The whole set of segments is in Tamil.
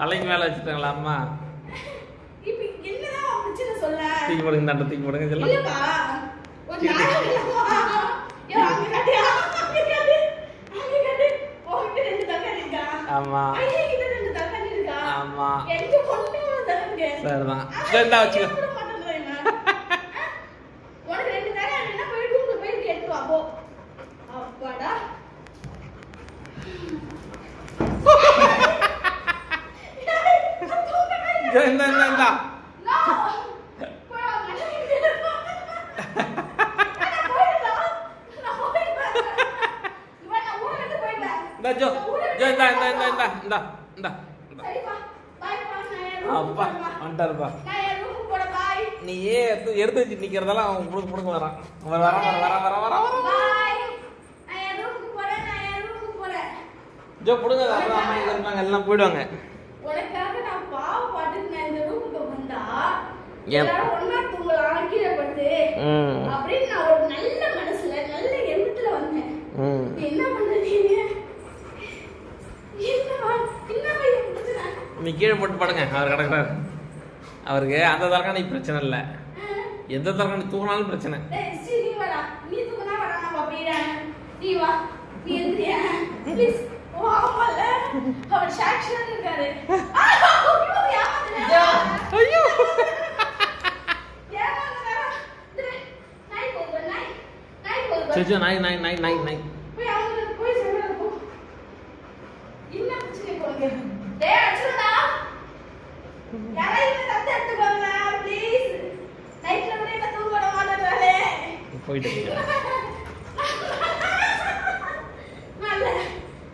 தலைக்கு மேலே வச்சுட்டாங்களா அம்மா? தூக்கி போடுங்க இந்த தூக்கி போடுங்க இதெல்லாம் இல்லப்பா, ஒரு நாடகம் இல்லப்பா. ஏன் அங்க காட்டியா? அங்க காட்டு. அங்க காட்டு. உன்கிட்ட ரெண்டு தக்காளி இருக்கா? ஆமா ஐயா, கிட்ட ரெண்டு தக்காளி இருக்கா? ஆமா என்கிட்ட ஒண்ணே ஒண்ணு தான் இருக்கு. சரிதான் ஆ, சரி இந்தா வச்சுக்கோ கூட மாட்டேன்றேன் நான். உனக்கு ரெண்டு தக்காளி வேணும்னா போய் ரூம்ல போய் கேட்டு வா, போ. அப்பாடா. இதோ இந்த இந்த இந்த No. போய் அவங்க அண்ணன் கிட்ட போ. நான் போயிடலாம். நான் போயிடுவேன். இவன் நான் ஊரை விட்டு போயிட்டேன். இந்த ஜோ ஜோ இந்த இந்த இந்த இந்த இந்த இந்த இந்த அப்பா. வந்துட்டாருப்பா. நீ ஏன் எடுத்து எடுத்து வச்சு நிக்கிறதெல்லாம் அவன் புடுங்க புடுங்க வரான். வர வர வர வர வர. ஜோ புடுங்க அப்புறம் அம்மா இருப்பாங்க எல்லாம் போயிடுவாங்க உனக்காக நான் பாவப்பட்டுட்டு நான் இந்த ரூமுக்கு வந்தா ஏன்? எல்லாரும் ஒண்ணா தூங்கலாம் கீழே படுத்து ம் அப்படின்னு நான் ஒரு நல்ல மனசுல நல்ல எண்ணத்துல வந்தேன் ம். நீ கீழே போட்டு படுங்க அவர் கிடக்குறாரு அவருக்கு அந்த தலக்காணி பிரச்சனை இல்லை. எந்த தலக்காணி தூங்கினாலும் பிரச்சனை. நீ வாடா. நீ தூக்குனா வாடா, நான் பாப்பீரேன். நீ வா. நீ எந்திரியா. Please. ஓ, ஆமால்ல. அவர் சாக்ஷன் இருக்காரு. ஆ, ஐயோ, ஏமாத்துனேன். ஐயோ ஏமாத்துனேன். இதுல, நாய் போகுது, நாய். நாய் போகுது. சரி சரி, நாய் நாய் நாய் நாய் நாய் போய் அவங்களுக்கு போய் சொல்லுங்க, போ. என்ன பிரச்சனை இப்போ உனக்கு? டேய், அர்ச்சுனனா. யாராவது தத்து எடுத்துக்கோங்க, please. நைட்ல கூட என்ன தூங்க விட மாட்டேன்றாளே. போயிட்டு நல்ல,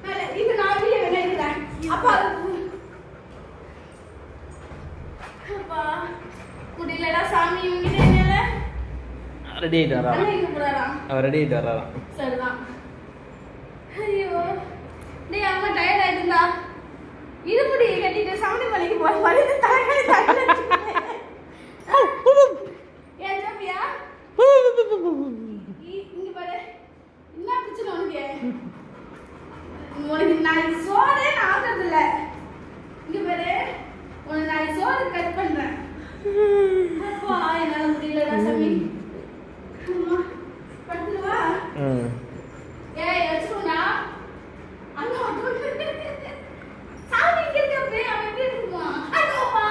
நல்ல. இப்ப நான் வெளிய விளையாடுறேன். அப்பா, அப்பா, முடியலடா சாமி உங்ககிட்ட என்னால. ரெடி ஆகிட்டு வரான்? அவர் ரெடி ஆகிட்டு வரான் சரிதான். ஐயோ, டேய் அம்மா tired ஆயிட்டுண்டா. இருமுடி கட்டிட்டு சாமி மலைக்கு போய் மறுபடியும் தலைகாணி தலையில வச்சுக்கிட்டு. ஏன் ஜோபியா? இ- இங்க பாரு. என்ன பிரச்சனை உனக்கு? உனக்கு நாளைக்கு சோறே நான் ஆக்குறது இல்ல. இங்க பாரு. உனக்கு நாளைக்கு சோறு cut பண்றேன். அப்பா, என்னால முடியலடா சாமி. அம்மா, படுத்துருவா? ம் ஏய், வச்சுக்கோண்டா. அங்க வந்து சாமி இங்க இருக்கப்பே, அவன் எப்படி இருக்குமா? ஐயோப்பா.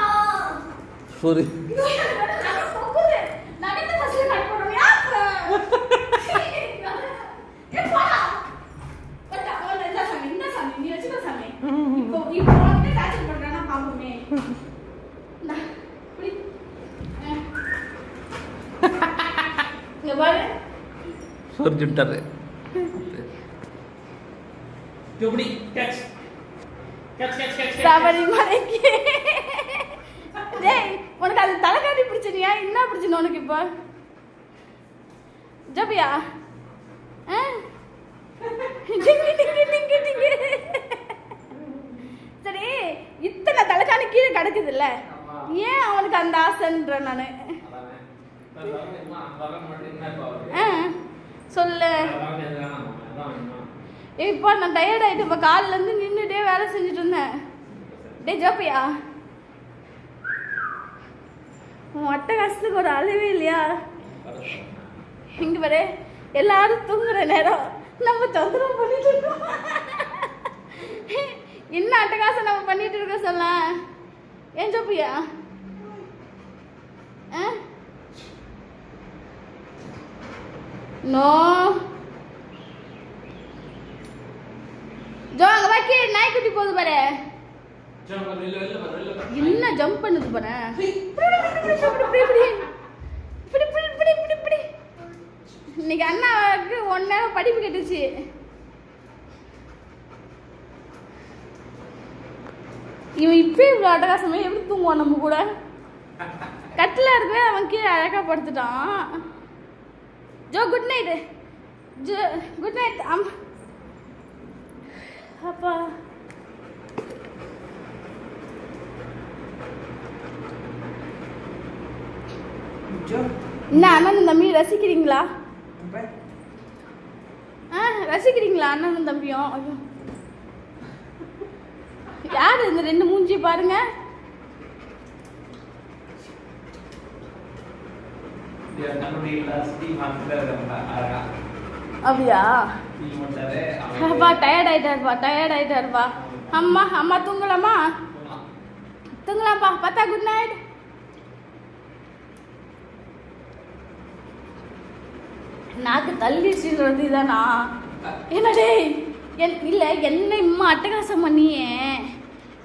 சூரி ஐயோ, எனக்கு வேற நல்லா சொக்குது. நான் இந்த பஸ்ல cut பண்ணணும். உனக்கு அது தலைகாட்டி பிடிச்சிட்டியா என்ன பிடிச்சினு உனக்கு இப்போ? ஜபியா? சரி இத்தனை தலைக்காணி கீழே கிடக்குது இல்ல ஏன் அவனுக்கு அந்த ஆசைன்ற நானு? சொல்லு. இப்போ நான் டயர்ட் ஆயிட்டு இப்போ காலிலேருந்து நின்றுட்டே வேலை செஞ்சுட்டு இருந்தேன். டே ஜோப்பியா உன் அட்டை கஷ்டத்துக்கு ஒரு அளவே இல்லையா? இங்க பாரு எல்லாரும் தூங்குற நேரம். நம்ம தொந்தரவு பண்ணிட்டு இருக்கோம். என்ன அட்டகாசம் நம்ம பண்ணிட்டு இருக்கோம் சொல்ல? ஏன் ஜோப்பியா நோ. ஜோ அங்க பாக்கி நாய்க்குட்டி போகுது பாரு. என்ன ஜம்ப் பண்ணுது பாரு? இப்படி இப்படி இப்படி இப்படி இப்படி இன்னைக்கு அண்ணாவுக்கு ஒன் நேரம் படிப்பு கட்டுச்சு. இவன் இப்போ இவ்வளோ அட்டகாசமே எப்படி தூங்குவான் நம்ம கூட? கட்டில் இருக்கவே அவன் கீழே அழகா படுத்துட்டான். Jo good night Jo good night அம். அப்பா. என்ன அண்ணன் தம்பி ரசிக்கிறீங்களா? ஆ ரசிக்கிறீங்களா அண்ணனும் தம்பியும்? ஐயோ. யார் இந்த ரெண்டு மூஞ்சி பாருங்க? அப்படியா? அப்பா டயர்ட் ஆயிட்டாருப்பா டயர்ட் ஆயிட்டாருப்பா அம்மா அம்மா தூங்கலாமா? தூங்கலாம்ப்பா பார்த்தா குட் நைட் நாக்கு தள்ளிடுச்சுன்றது இதானா என்னடே? என் இல்லை என்ன இம்மா அட்டகாசம் பண்ணியே.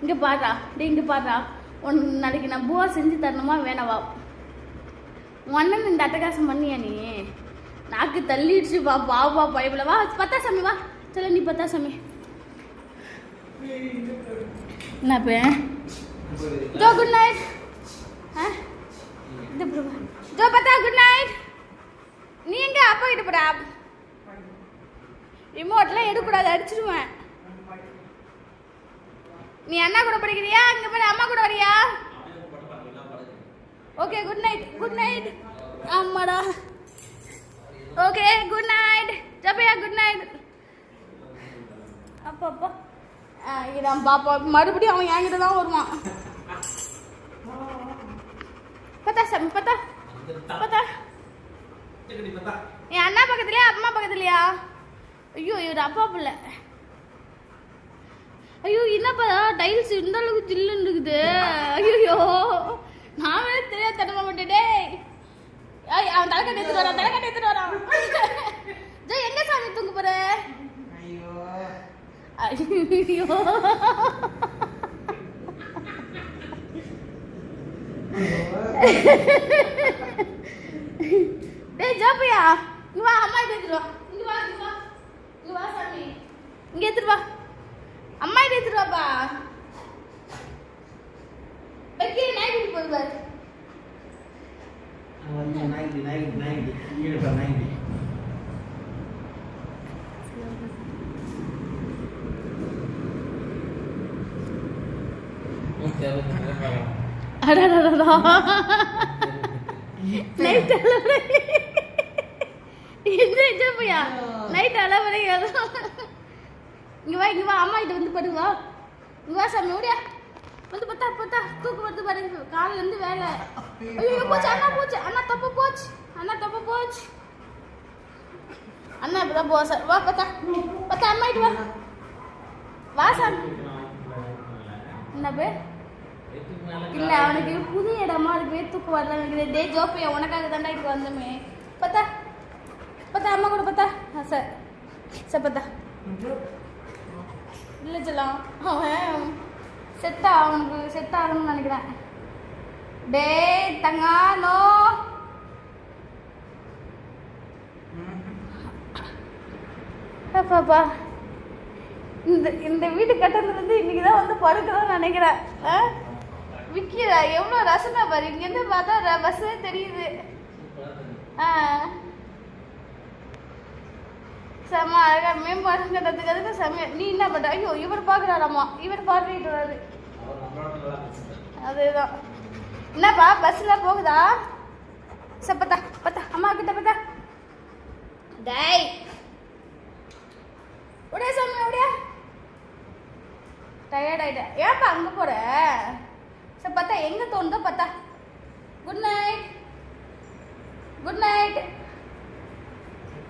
இங்கே பாடுறா டே இங்கே பாடுறா. உன் நாளைக்கு நான் பூவா செஞ்சு தரணுமா வேணவா? உன் அண்ணன் இந்த அட்டகாசம் பண்ணியா நீ? நாக்கு தள்ளிடுச்சு வா பாபா பயபுல வா பத்தா சாமி வா. சொல்ல நீ பத்தா சாமி என்ன ஜோ குட் நைட் ஆ? இந்த ப்ரோ ஜோ பத்தா குட் நைட் நீ எங்க அப்பா கிட்ட போடா? ரிமோட்லாம் எடுக்கக்கூடாது அடிச்சிடுவேன் நீ அண்ணா கூட படிக்கிறியா? இங்க போய் அம்மா கூட வரியா? Okay good night good night ஆமாடா ஓகே குட் நைட் ஜப்பையா குட் நைட் அப்பா அப்பா. இதான் பாப்பா. மறுபடியும் அவன் என்கிட்ட தான் வருவான். பத்தா சாமி பத்தா. பத்தா. என் அண்ணா பக்கத்துலயா அம்மா பக்கத்துலயா? ஐயோ இவர் அப்பா பிள்ளை. ஐயோ என்னப்பா டைல்ஸ் இந்த அளவுக்கு ஜில்லுன்னு இருக்குது. ஐயோ நான் வேற தெரியாத தடவை மாட்டேடே ஐய் அவன் தலைக்கட்டை எடுத்துட்டு வரான் தலைக்கட்டை எடுத்துட்டு வரான். ஜோ எங்க சாமி தூங்க போற? ஐயோ. டேய் ஜோபியா இங்க வா அம்மா கிட்ட எடுத்துட்டு வா. இங்க வா இங்க வா. இங்க வா சாமி. இங்க எடுத்துட்டு வா. அம்மா கிட்ட எடுத்துட்டு வாப்பா. பெக்கி நாய் குடி போடு பாரு. அடடடடா நைட் அளவரை ஜோபியா நைட் அளவரை இங்க வா இங்க வா அம்மா கிட்ட வந்து படு வா. இங்க வா சாமி ஓடியா. வந்து பார்த்தா பார்த்தா தூக்கு வருது பாரு. காலைல இருந்து வேலை. ஐயோ போச்சு அண்ணா போச்சு அண்ணா தப்பு போச்சு அண்ணா தப்பு போச்சு. அண்ணா இப்பதான் போச வா பார்த்தா பார்த்தா அம்மா கிட்ட வா. வா சாமி. என்ன பே? இல்ல அவனுக்கு புது இடமா இருக்கு தூக்கு வரல டே ஜோப்பியா உனக்காக தாண்டா இங்க வந்தோமே. பார்த்தா பார்த்தா அம்மா கூட பார்த்தா ஆ, சார். சார் பார்த்தா இல்லை செல்லம் அவன் செத்தா அவனுக்கு செத்தாகணும்னு ஆகணும்னு நினைக்கிறேன். தங்கா நோ. பாப்பா இந்த இந்த வீடு கட்டணத்துலேருந்து இன்னைக்கு தான் வந்து படுக்கணும்னு நினைக்கிறேன். ஆ? விற்கிறா எவ்வளோ ரசனை பாரு. இங்கேருந்து பார்த்தா பஸ்ஸே தெரியுது. ஆ. செம்ம அழகா மேம்பாடு கட்டுறதுக்கு செம்ம நீ என்ன பண்ற? ஐயோ இவர் பார்க்குறாராம்மா இவர் பார்த்துட்டு வராது அதுதான். என்னப்பா பஸ்ஸில் போகுதா? சரி பத்தா அம்மா கிட்ட பத்தா. டேய். உடைய சாமி உடைய டயர்ட் ஆயிட்டேன் ஏன்ப்பா அங்கே போற? சரி பார்த்தா எங்கே தோணுதோ பார்த்தா good night good night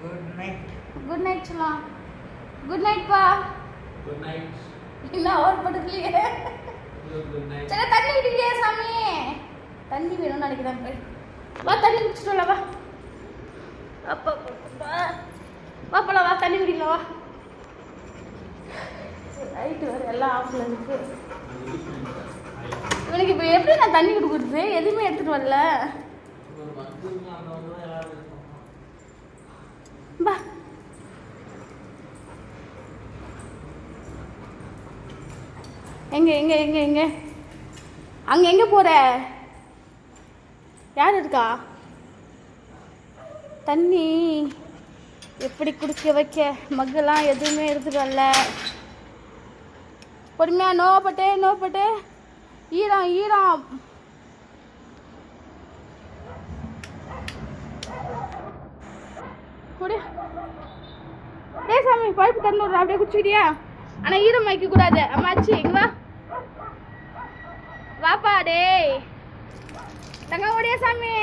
good night சொல்லலாம் குட் நைட் பா இன்னும் அவர் படுக்கலையே சரி தண்ணி குடிக்கலையே சாமி? தண்ணி வேணும்னு நினைக்கிறேன் போய். வா தண்ணி குடிச்சிட்டு வா அப்பா வா போலாம் வா தண்ணி குடிக்கலாம் வா. லைட்டு வேறு எல்லாம் ஆஃப்ல இருக்கு. இவனுக்கு இப்போ எப்படி நான் தண்ணி கொடுக்குறது எதுவுமே எடுத்துட்டு வரல பா எங்க எங்க எங்க எங்கே? அங்க எங்க போற? யார் இருக்கா? தண்ணி. எப்படி குடிக்க வைக்க? மக்கெல்லாம் எதுவுமே எடுத்துட்டு பொறுமையாக பொறுமையா நோப்பட்டு நோப்பட்டு ஈரம் ஈரம். குடி. சாமி பழுப்பு தந்து விட்றேன் அப்படியே குடிச்சுக்கிட்டியா? ஆனால் ஈரம் வைக்கக்கூடாது அம்மாச்சி இங்க வாப்பா டேய் தங்க ஓடிய சாமி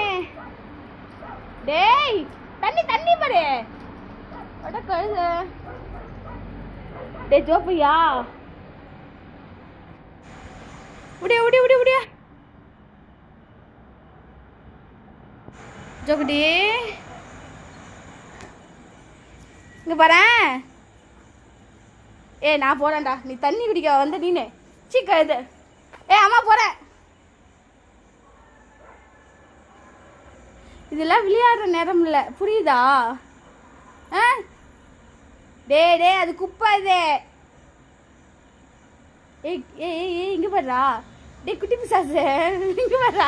டேய் தண்ணி தண்ணி பாரு அட கழுது டேய் ஜோப்பியா உடைய உடைய உடைய உடைய ஜோகுடி இங்கே பாரேன் ஏய் நான் போகிறேன்டா நீ தண்ணி குடிக்க வந்த நீனே சீக்க இது ஏய் அம்மா போறேன் இதெல்லாம் விளையாடுற நேரம் இல்லை. புரியுதா? ஆ? டே டே அது குப்பை இது. ஏய் ஏய் ஏய், இங்க பாருடா. டேய் குட்டி பிசாசு. இங்க பாடுறா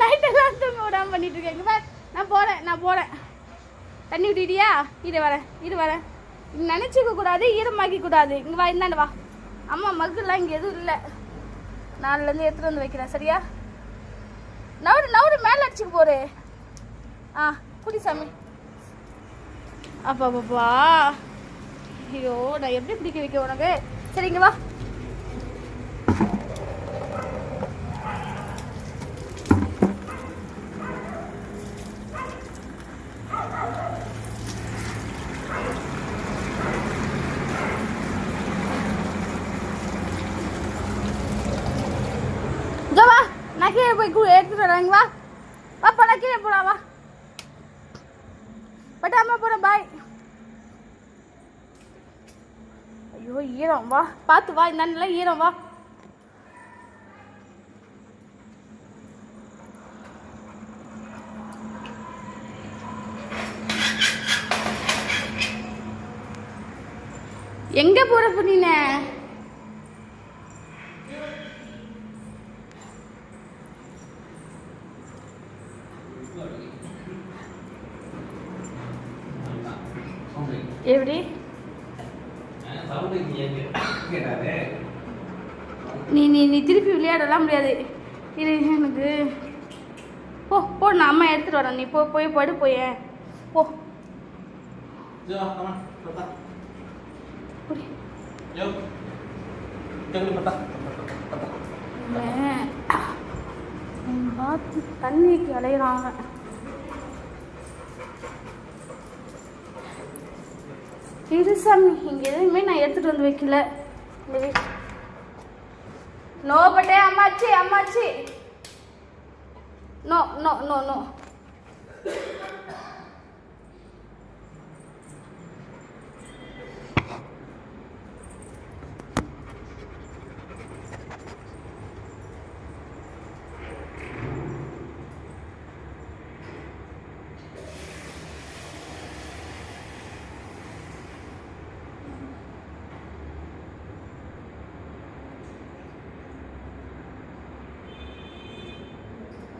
நைட் எல்லாம் தூங்க விடாம பண்ணிட்டு இருக்கேன் இங்க பாரு. நான் போறேன் நான் போறேன். தண்ணி விட்டுட்டியா இது வரேன் இது வரேன். நினச்சிக்க கூடாது ஈரமாக்க கூடாது. இங்கே வா இந்தாண்டு வா. அம்மா மகுலாம் இங்கே எதுவும் இல்லை. நாலுலேருந்து எடுத்துகிட்டு வந்து வைக்கிறேன் சரியா? நவுரு நவுரு மேலே அடிச்சுக்க போரு ஆ குடி சாமி. அப்பா பாப்பா ஐயோ நான் எப்படி பிடிக்க வைக்க உனக்கு? சரிங்க வா இதோ வா போய் கு- எடுத்துட்டு வரேன் வா வாப்பா நான் கீழே போலாம் வா பட்டாம போறேன் பாய் ஐயோ ஈரம் வா பார்த்து வா இந்த நல்லா ஈரம் வா எங்க போற புண்ணின எப்படி நீ நீ நீ திருப்பி விளையாடலாம் முடியாது. இது எனக்கு. போ போ நான் அம்மா எடுத்துட்டு வரேன். நீ போ போய் படு போய் போ. பார்த்து தண்ணிக்கு அலையிறான் இது சாமி இங்கே எதுவுமே நான் எடுத்துகிட்டு வந்து வைக்கல. நோ பட்டே அம்மாச்சி அம்மாச்சி. நோ நோ நோ நோ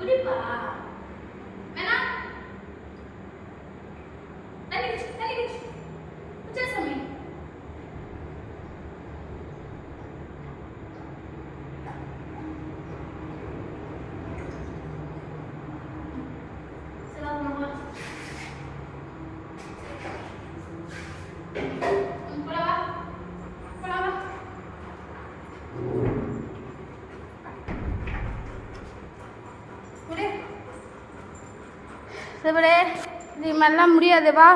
一本。சிவடே இது மாதிரிலாம் முடியாது வா.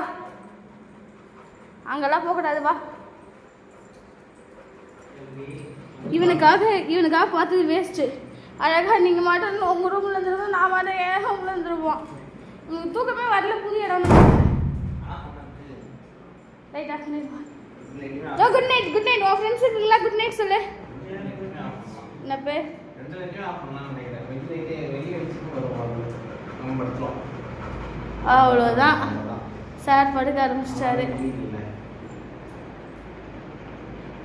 அங்கெல்லாம் போகக்கூடாது வா. இவனுக்காக இவனுக்காக பார்த்தது வேஸ்ட்டு அழகாக நீங்கள் மாட்டோம் உங்கள் ரூமில் இருந்துருவோம் நான் மாட்டேன் ஏன் ரூமில் இருந்துருவோம் உங்களுக்கு தூக்கமே வரல புது இடம். ரைட் ஆஃப் ஓ குட் நைட் குட் நைட் உன் ஃப்ரெண்ட்ஸ் இருக்குங்களா குட் நைட் சொல்லு. என்ன பேர்? அவ்வளோதான் சார் படுக்க ஆரம்பிச்சிட்டாரு.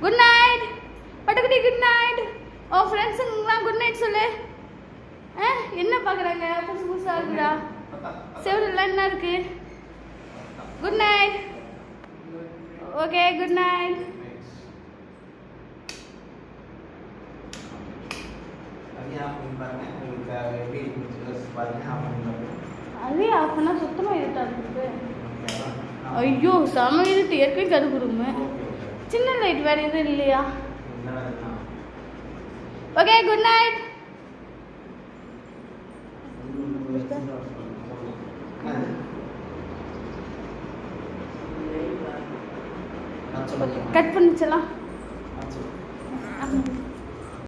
குட் நைட் பட்டுக்குட்டி குட் நைட் ஓ ஃப்ரெண்ட்ஸுங்களாம் குட் நைட் சொல்லு. ஆ என்ன பார்க்குறாங்க புதுசு புதுசாக இருக்குதா செவரெல்லாம் என்ன இருக்கு? Good night okay good night அதுவே ஆஃப் பண்ணால் சுத்தமாக இருட்டாக இருக்கு ஐயோ செம இருட்டு. ஏற்கனவே கருப்பு ரூமு சின்ன லைட் வேறு எதுவும் இல்லையா? Okay good night cut பண்ணிச்சலாம்